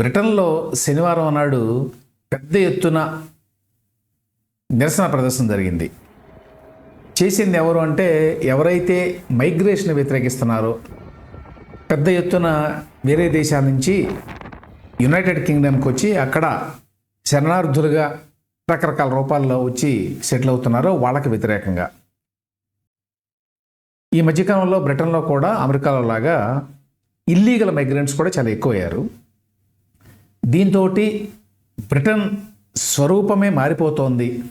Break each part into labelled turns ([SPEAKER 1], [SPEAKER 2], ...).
[SPEAKER 1] బ్రిటన్లో శనివారం నాడు పెద్ద ఎత్తున నిరసన ప్రదర్శన జరిగింది. చేసింది ఎవరు అంటే ఎవరైతే మైగ్రేషన్ వ్యతిరేకిస్తున్నారో పెద్ద ఎత్తున వేరే దేశాల నుంచి యునైటెడ్ కింగ్డమ్కి వచ్చి అక్కడ శరణార్థులుగా రకరకాల రూపాల్లో వచ్చి సెటిల్ అవుతున్నారో వాళ్ళకి వ్యతిరేకంగా. ఈ మధ్యకాలంలో బ్రిటన్లో కూడా అమెరికాలో లాగా ఇల్లీగల్ మైగ్రెంట్స్ కూడా చాలా ఎక్కువయ్యారు. దీంతో బ్రిటన్ స్వరూపమే మారిపోతోంది.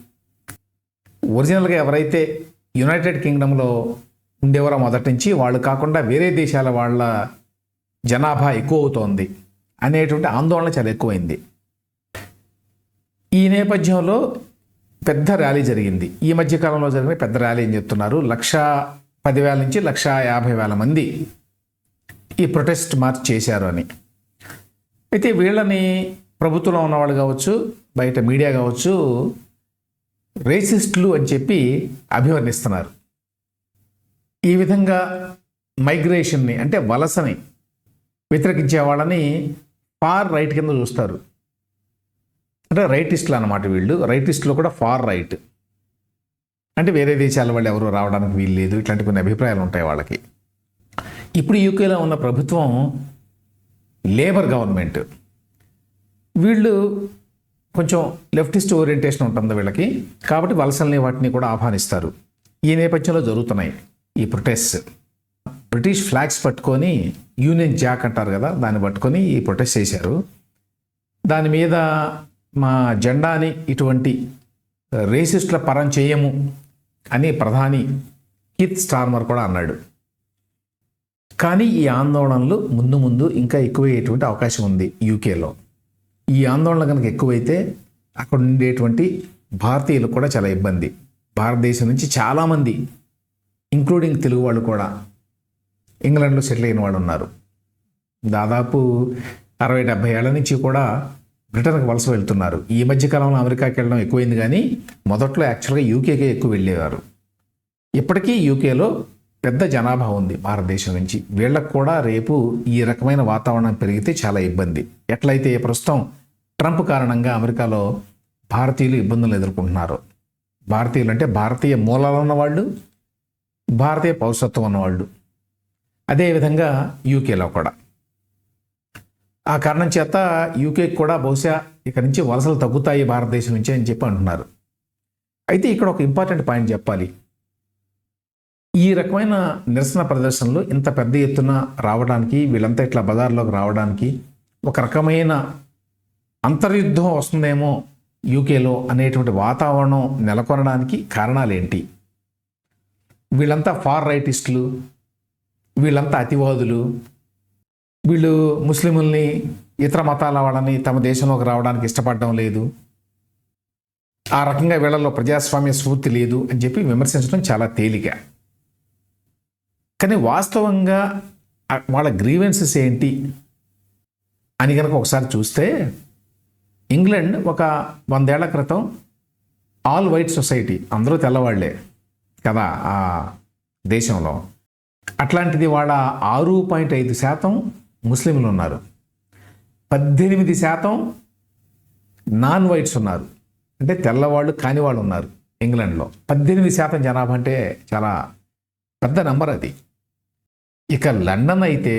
[SPEAKER 1] ఒరిజినల్గా ఎవరైతే యునైటెడ్ కింగ్డంలో ఉండేవారో మొదటి నుంచి వాళ్ళు కాకుండా వేరే దేశాల వాళ్ళ జనాభా ఎక్కువ అవుతోంది అనేటువంటి ఆందోళన చాలా ఎక్కువైంది. ఈ నేపథ్యంలో పెద్ద ర్యాలీ జరిగింది. ఈ మధ్యకాలంలో జరిగిన పెద్ద ర్యాలీ అని చెప్తున్నారు? లక్ష పదివేల నుంచి లక్ష యాభై వేల మంది ఈ ప్రొటెస్ట్ మార్చ్ చేశారు అని. అయితే వీళ్ళని ప్రభుత్వంలో ఉన్నవాళ్ళు కావచ్చు బయట మీడియా కావచ్చు రేసిస్టులు అని చెప్పి అభివర్ణిస్తున్నారు. ఈ విధంగా మైగ్రేషన్ని అంటే వలసని వ్యతిరేకించే వాళ్ళని ఫార్ రైట్ కింద చూస్తారు. అంటే రైటిస్టులు అన్నమాట వీళ్ళు. రైటిస్టులు కూడా ఫార్ రైట్. అంటే వేరే దేశాల వాళ్ళు ఎవరు రావడానికి వీలు లేదు ఇట్లాంటి కొన్ని అభిప్రాయాలు ఉంటాయి వాళ్ళకి. ఇప్పుడు యూకేలో ఉన్న ప్రభుత్వం లేబర్ గవర్నమెంట్. వీళ్ళు కొంచెం లెఫ్టిస్ట్ ఓరియంటేషన్ ఉంటుంది వీళ్ళకి. కాబట్టి వలసల్ని వాటిని కూడా ఆహ్వానిస్తారు. ఈ నేపథ్యంలో జరుగుతున్నాయి ఈ ప్రొటెస్ట్. బ్రిటిష్ ఫ్లాగ్స్ పట్టుకొని యూనియన్ జాక్ అంటారు కదా దాన్ని పట్టుకొని ఈ ప్రొటెస్ట్ చేశారు. దాని మీద మా జెండాని ఇటువంటి రేసిస్టుల పరం చేయము అని ప్రధాని కిత్ స్టార్మర్ కూడా అన్నాడు. కానీ ఈ ఆందోళనలు ముందు ముందు ఇంకా ఎక్కువయ్యేటువంటి అవకాశం ఉంది యూకేలో. ఈ ఆందోళన కనుక ఎక్కువైతే అక్కడ ఉండేటువంటి భారతీయులు కూడా చాలా ఇబ్బంది. భారతదేశం నుంచి చాలామంది ఇంక్లూడింగ్ తెలుగు వాళ్ళు కూడా ఇంగ్లాండ్లో సెటిల్ అయిన వాళ్ళు ఉన్నారు. దాదాపు అరవై డెబ్భై ఏళ్ళ నుంచి కూడా బ్రిటన్కి వలస వెళ్తున్నారు. ఈ మధ్య కాలంలో అమెరికాకి వెళ్ళడం ఎక్కువైంది కానీ మొదట్లో యాక్చువల్గా యూకేకే ఎక్కువ వెళ్ళేవారు. ఇప్పటికీ యూకేలో పెద్ద జనాభా ఉంది భారతదేశం నుంచి. వీళ్ళకు కూడా రేపు ఈ రకమైన వాతావరణం పెరిగితే చాలా ఇబ్బంది. ఎట్లయితే ప్రస్తుతం ట్రంప్ కారణంగా అమెరికాలో భారతీయులు ఇబ్బందులు ఎదుర్కొంటున్నారు. భారతీయులు అంటే భారతీయ మూలాలు ఉన్నవాళ్ళు భారతీయ పౌరసత్వం ఉన్నవాళ్ళు. అదేవిధంగా యూకేలో కూడా. ఆ కారణం చేత యూకేకి కూడా బహుశా ఇక నుంచి వలసలు తగ్గుతాయి భారతదేశం నుంచి అని చెప్పి అంటున్నారు. అయితే ఇక్కడ ఒక ఇంపార్టెంట్ పాయింట్ చెప్పాలి. ఈ రకమైన నిరసన ప్రదర్శనలు ఇంత పెద్ద ఎత్తున రావడానికి వీళ్ళంతా ఇట్లా బజార్లోకి రావడానికి ఒక రకమైన అంతర్యుద్ధం వస్తుందేమో యూకేలో అనేటువంటి వాతావరణం నెలకొనడానికి కారణాలేంటి? వీళ్ళంతా ఫార్ రైటిస్టులు వీళ్ళంతా అతివాదులు వీళ్ళు ముస్లిముల్ని ఇతర మతాల వాళ్ళని తమ దేశంలోకి రావడానికి ఇష్టపడడం లేదు. ఆ రకంగా వీళ్ళలో ప్రజాస్వామ్య స్ఫూర్తి లేదు అని చెప్పి విమర్శించడం చాలా తేలిక. కానీ వాస్తవంగా వాళ్ళ గ్రీవెన్సెస్ ఏంటి అని కనుక ఒకసారి చూస్తే ఇంగ్లాండ్ ఒక వందేళ్ళ క్రితం ఆల్ వైట్ సొసైటీ అందరూ తెల్లవాళ్ళే కదా ఆ దేశంలో. అట్లాంటిది వాళ్ళ ఆరు పాయింట్ ఐదు శాతం ముస్లింలు ఉన్నారు. పద్దెనిమిది శాతం నాన్ వైట్స్ ఉన్నారు. అంటే తెల్లవాళ్ళు కాని వాళ్ళు ఉన్నారు ఇంగ్లాండ్లో. పద్దెనిమిది శాతం జనాభా అంటే చాలా పెద్ద నెంబర్ అది. ఇక లండన్ అయితే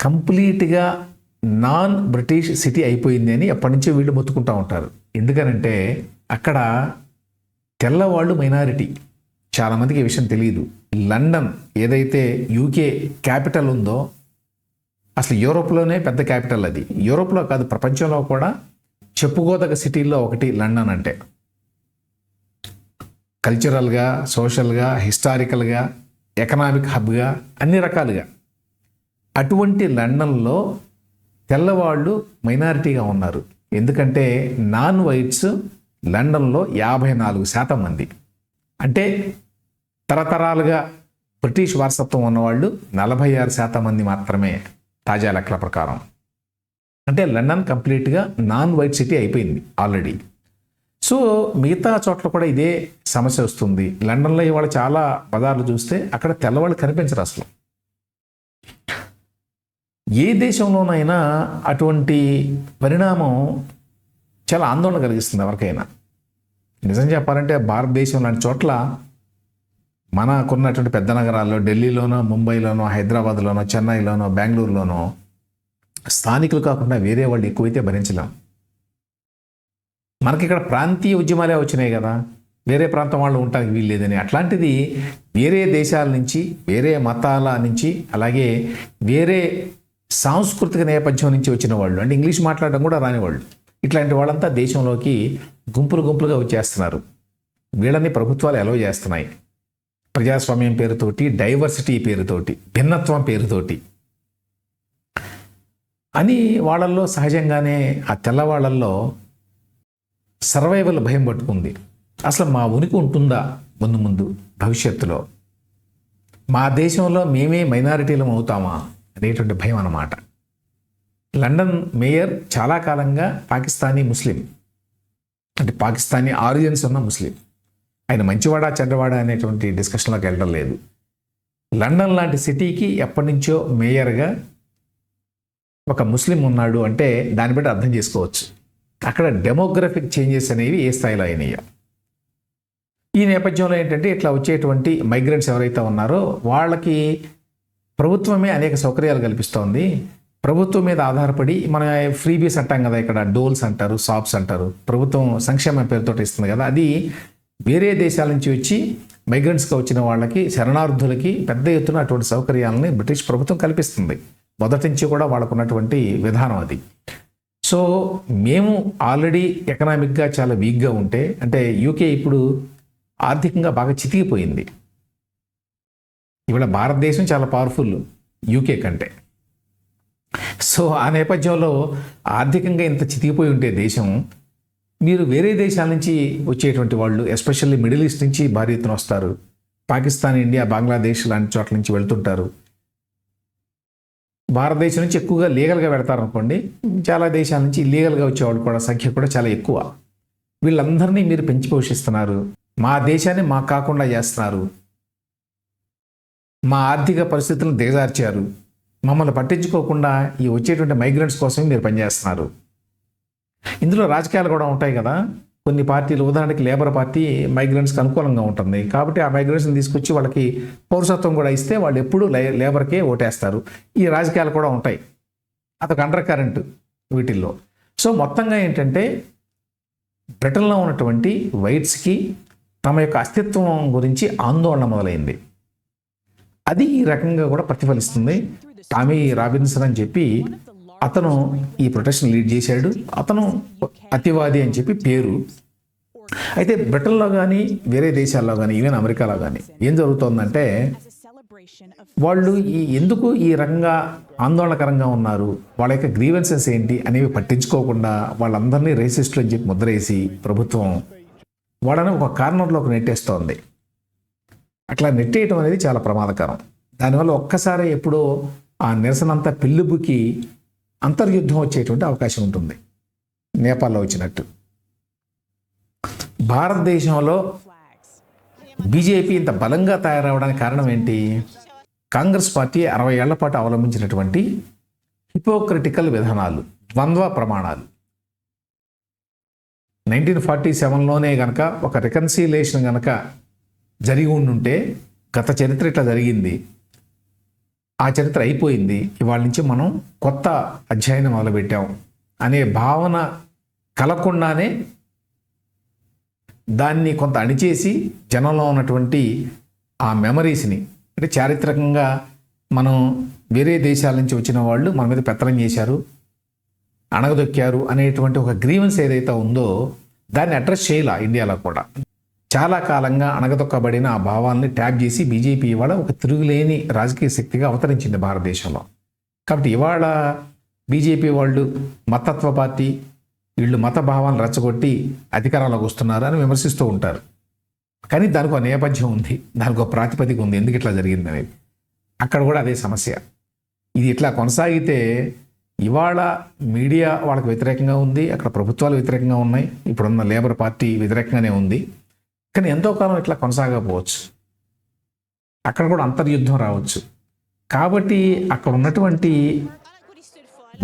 [SPEAKER 1] కంప్లీట్గా నాన్ బ్రిటిష్ సిటీ అయిపోయింది అని అప్పటి నుంచే వీళ్ళు మొత్తుకుంటూ ఉంటారు. ఎందుకనంటే అక్కడ తెల్లవాళ్ళు మైనారిటీ. చాలామందికి ఈ విషయం తెలియదు లండన్ ఏదైతే యూకే క్యాపిటల్ ఉందో అసలు యూరోప్లోనే పెద్ద క్యాపిటల్ అది. యూరోప్లో కాదు ప్రపంచంలో కూడా చెప్పుకోదగ్గ సిటీల్లో ఒకటి లండన్ అంటే. కల్చరల్గా సోషల్గా హిస్టారికల్గా ఎకనామిక్ హబ్గా అన్ని రకాలుగా. అటువంటి లండన్లో తెల్లవాళ్ళు మైనారిటీగా ఉన్నారు. ఎందుకంటే నాన్ వైట్స్ లండన్లో యాభై నాలుగు శాతం మంది. అంటే తరతరాలుగా బ్రిటిష్ వారసత్వం ఉన్నవాళ్ళు నలభై ఆరు శాతం మంది మాత్రమే తాజా లెక్కల ప్రకారం. అంటే లండన్ కంప్లీట్గా నాన్ వైట్ సిటీ అయిపోయింది ఆల్రెడీ. సో మిగతా చోట్ల కూడా ఇదే సమస్య వస్తుంది. లండన్లో ఇవాళ చాలా బజార్లు చూస్తే అక్కడ తెల్లవాళ్ళు కనిపించరు అసలు. ఏ దేశంలోనైనా అటువంటి పరిణామం చాలా ఆందోళన కలిగిస్తుంది ఎవరికైనా. నిజం చెప్పాలంటే భారతదేశం లాంటి చోట్ల మనకున్నటువంటి పెద్ద నగరాల్లో ఢిల్లీలోనో ముంబైలోనో హైదరాబాద్లోనో చెన్నైలోనో బెంగళూరులోనో స్థానికులు కాకుండా వేరే వాళ్ళు ఎక్కువైతే భరించలేం. మనకి ఇక్కడ ప్రాంతీయ ఉద్యమాలే వచ్చినాయి కదా. వేరే ప్రాంతం వాళ్ళు ఉండడానికి వీల్లేదని. అట్లాంటిది వేరే దేశాల నుంచి వేరే మతాల నుంచి అలాగే వేరే సాంస్కృతిక నేపథ్యం నుంచి వచ్చిన వాళ్ళు అంటే ఇంగ్లీష్ మాట్లాడడం కూడా రానివాళ్ళు. ఇట్లాంటి వాళ్ళంతా దేశంలోకి గుంపులు గుంపులుగా వచ్చేస్తున్నారు. వీళ్ళని ప్రభుత్వాలు ఎలవ్ చేస్తున్నాయి. ప్రజాస్వామ్యం పేరుతోటి డైవర్సిటీ పేరుతోటి భిన్నత్వం పేరుతోటి. అని వాళ్ళల్లో సహజంగానే ఆ తెల్లవాళ్ళల్లో సర్వైవల్ భయం పట్టుకుంది. అసలు మా ఉనికి ఉంటుందా ముందు ముందు భవిష్యత్తులో? మా దేశంలో మేమే మైనారిటీలం అవుతామా అనేటువంటి భయం అన్నమాట. లండన్ మేయర్ చాలా కాలంగా పాకిస్తానీ ముస్లిం. అంటే పాకిస్తానీ ఆరిజిన్స్ ఉన్న ముస్లిం. ఆయన మంచివాడా చెడ్డవాడా అనేటువంటి డిస్కషన్లోకి వెళ్ళడం లేదు. లండన్ లాంటి సిటీకి ఎప్పటి నుంచో మేయర్గా ఒక ముస్లిం ఉన్నాడు అంటే దాన్ని బట్టి అర్థం చేసుకోవచ్చు. అక్కడ డెమోగ్రఫిక్ చేంజెస్ అనేవి ఏ స్థాయిలో అయినాయో. ఈ నేపథ్యంలో ఏంటంటే ఇట్లా వచ్చేటువంటి మైగ్రెంట్స్ ఎవరైతే ఉన్నారో వాళ్ళకి ప్రభుత్వమే అనేక సౌకర్యాలు కల్పిస్తోంది. ప్రభుత్వం మీద ఆధారపడి మన ఫ్రీబీస్ అంటాం కదా ఇక్కడ డోల్స్ అంటారు షాప్స్ అంటారు. ప్రభుత్వం సంక్షేమ పేరుతో ఇస్తుంది కదా అది వేరే దేశాల నుంచి వచ్చి మైగ్రెంట్స్గా వచ్చిన వాళ్ళకి శరణార్థులకి పెద్ద ఎత్తున అటువంటి సౌకర్యాలని బ్రిటిష్ ప్రభుత్వం కల్పిస్తుంది. మొదటి నుంచి కూడా వాళ్ళకున్నటువంటి విధానం అది. సో మేము ఆల్రెడీ ఎకనామిక్గా చాలా వీక్గా ఉంటే అంటే యూకే ఇప్పుడు ఆర్థికంగా బాగా చితికిపోయింది. ఇవాళ భారతదేశం చాలా పవర్ఫుల్ యూకే కంటే. సో ఆ నేపథ్యంలో ఆర్థికంగా ఇంత చితికిపోయి ఉంటే దేశం మీరు వేరే దేశాల నుంచి వచ్చేటువంటి వాళ్ళు ఎస్పెషల్లీ మిడిల్ ఈస్ట్ నుంచి భారీ ఎత్తున వస్తారు. పాకిస్తాన్ ఇండియా బంగ్లాదేశ్ లాంటి చోట్ల నుంచి వెళ్తుంటారు. భారతదేశం నుంచి ఎక్కువగా లీగల్గా పెడతారు అనుకోండి చాలా దేశాల నుంచి లీగల్గా వచ్చేవాళ్ళు కూడా సంఖ్య కూడా చాలా ఎక్కువ. వీళ్ళందరినీ మీరు పెంచి పోషిస్తున్నారు. మా దేశాన్ని మాకు కాకుండా చేస్తున్నారు. మా ఆర్థిక పరిస్థితులను దిగజార్చారు. మమ్మల్ని పట్టించుకోకుండా ఈ వచ్చేటువంటి మైగ్రెంట్స్ కోసమే మీరు పనిచేస్తున్నారు. ఇందులో రాజకీయాలు కూడా ఉంటాయి కదా. కొన్ని పార్టీలు ఉదాహరణకి లేబర్ పార్టీ మైగ్రెంట్స్కి అనుకూలంగా ఉంటుంది. కాబట్టి ఆ మైగ్రెంట్స్ని తీసుకొచ్చి వాళ్ళకి పౌరసత్వం కూడా ఇస్తే వాళ్ళు ఎప్పుడూ లే లేబర్కే ఓటేస్తారు. ఈ రాజకీయాలు కూడా ఉంటాయి. అదొక అండర్ కరెంట్ వీటిల్లో. సో మొత్తంగా ఏంటంటే బ్రిటన్లో ఉన్నటువంటి వైట్స్కి తమ యొక్క అస్తిత్వం గురించి ఆందోళన మొదలైంది. అది ఈ రకంగా కూడా ప్రతిఫలిస్తుంది. టామీ రాబిన్సన్ అని చెప్పి అతను ఈ ప్రొటెక్షన్ లీడ్ చేశాడు. అతను అతివాది అని చెప్పి పేరు. అయితే బ్రిటన్లో కానీ వేరే దేశాల్లో కానీ ఈవెన్ అమెరికాలో కానీ ఏం జరుగుతోందంటే వాళ్ళు ఈ ఎందుకు ఈ రకంగా ఆందోళనకరంగా ఉన్నారు? వాళ్ళ యొక్క గ్రీవెన్సెస్ ఏంటి అనేవి పట్టించుకోకుండా వాళ్ళందరినీ రేసిస్టులు అని చెప్పి ముద్రేసి ప్రభుత్వం వాళ్ళని ఒక కార్నర్లోకి నెట్టేస్తోంది. అట్లా నెట్టేయటం అనేది చాలా ప్రమాదకరం. దానివల్ల ఒక్కసారి ఎప్పుడో ఆ నిరసన పిల్లుబుకి అంతర్యుద్ధం వచ్చేటువంటి అవకాశం ఉంటుంది. నేపాల్లో వచ్చినట్టు. భారతదేశంలో బీజేపీ ఇంత బలంగా తయారవడానికి కారణం ఏంటి? కాంగ్రెస్ పార్టీ అరవై ఏళ్ళ పాటు అవలంబించినటువంటి హిపోక్రిటికల్ విధానాలు ద్వంద్వ ప్రమాణాలు. నైన్టీన్ ఫార్టీ సెవెన్లోనే గనక ఒక రికన్సిలేషన్ గనక జరిగి ఉండుంటే గత చరిత్ర ఇట్లా జరిగింది. ఆ చరిత్ర అయిపోయింది. ఇవాళ నుంచి మనం కొత్త అధ్యయనం మొదలుపెట్టాం. అనే భావన కలగకుండానే దాన్ని కొంత అణిచేసి జనంలో ఉన్నటువంటి ఆ మెమరీస్ని అంటే చారిత్రకంగా మనం వేరే దేశాల నుంచి వచ్చిన వాళ్ళు మన మీద పెత్తనం చేశారు అణగదొక్కారు అనేటువంటి ఒక గ్రీవెన్స్ ఏదైతే ఉందో దాన్ని అడ్రస్ చేయాల ఇండియాలో కూడా. చాలా కాలంగా అణగదొక్కబడిన ఆ భావాల్ని ట్యాప్ చేసి బీజేపీ ఇవాళ ఒక తిరుగులేని రాజకీయ శక్తిగా అవతరించింది భారతదేశంలో. కాబట్టి ఇవాళ బీజేపీ వాళ్ళు మతత్వ పార్టీ వీళ్ళు మత భావాలను రచ్చగొట్టి అధికారంలోకి వస్తున్నారు అని విమర్శిస్తూ ఉంటారు. కానీ దానికి ఒక నేపథ్యం ఉంది దానికి ఒక ప్రాతిపదిక ఉంది. ఎందుకు ఇట్లా జరిగింది అనేది? అక్కడ కూడా అదే సమస్య. ఇది ఇట్లా కొనసాగితే ఇవాళ మీడియా వాళ్ళకి వ్యతిరేకంగా ఉంది అక్కడ ప్రభుత్వాలు వ్యతిరేకంగా ఉన్నాయి. ఇప్పుడున్న లేబర్ పార్టీ వ్యతిరేకంగానే ఉంది. కానీ ఎంతో కాలం ఇట్లా కొనసాగకపోవచ్చు. అక్కడ కూడా అంతర్యుద్ధం రావచ్చు. కాబట్టి అక్కడ ఉన్నటువంటి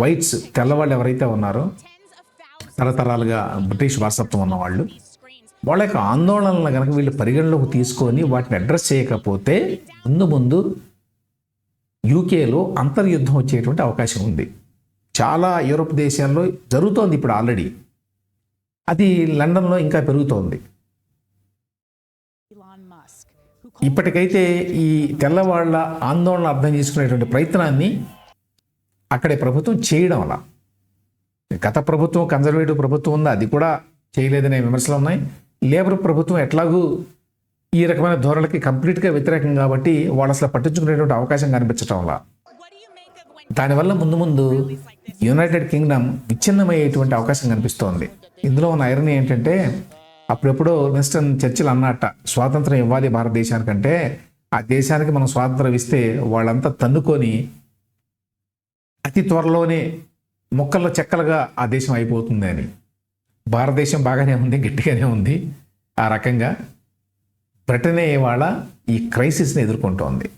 [SPEAKER 1] వైట్స్ తెల్లవాళ్ళు ఎవరైతే ఉన్నారో తరతరాలుగా బ్రిటిష్ వారసత్వం ఉన్నవాళ్ళు వాళ్ళ యొక్క ఆందోళనలను కనుక వీళ్ళు పరిగణలోకి తీసుకొని వాటిని అడ్రస్ చేయకపోతే ముందు ముందు యూకేలో అంతర్యుద్ధం వచ్చేటువంటి అవకాశం ఉంది. చాలా యూరోప్ దేశాల్లో జరుగుతోంది ఇప్పుడు ఆల్రెడీ. అది లండన్లో ఇంకా పెరుగుతోంది. ఇప్పటికైతే ఈ తెల్లవాళ్ళ ఆందోళన అర్థం చేసుకునేటువంటి ప్రయత్నాన్ని అక్కడే ప్రభుత్వం చేయడం అలా గత ప్రభుత్వం కన్జర్వేటివ్ ప్రభుత్వం ఉంది అది కూడా చేయలేదనే విమర్శలు ఉన్నాయి. లేబర్ ప్రభుత్వం ఎట్లాగూ ఈ రకమైన ధోరణికి కంప్లీట్గా వ్యతిరేకం కాబట్టి వాళ్ళు అసలు పట్టించుకునేటువంటి అవకాశం కనిపించడం వల్ల. దానివల్ల ముందు ముందు యునైటెడ్ కింగ్డమ్ విచ్ఛిన్నమయ్యేటువంటి అవకాశం కనిపిస్తోంది. ఇందులో ఉన్న ఐరన్ ఏంటంటే అప్పుడెప్పుడు విన్స్టన్ చర్చిల్ అన్నట్ట స్వాతంత్రం ఇవ్వాలి భారతదేశానికంటే ఆ దేశానికి మనం స్వాతంత్రం ఇస్తే వాళ్ళంతా తన్నుకొని అతి త్వరలోనే మొక్కల్లో చెక్కలుగా ఆ దేశం అయిపోతుంది అని. భారతదేశం బాగానే ఉంది గట్టిగానే ఉంది ఆ రకంగా. బ్రిటనే ఇవాళ ఈ క్రైసిస్ని ఎదుర్కొంటోంది.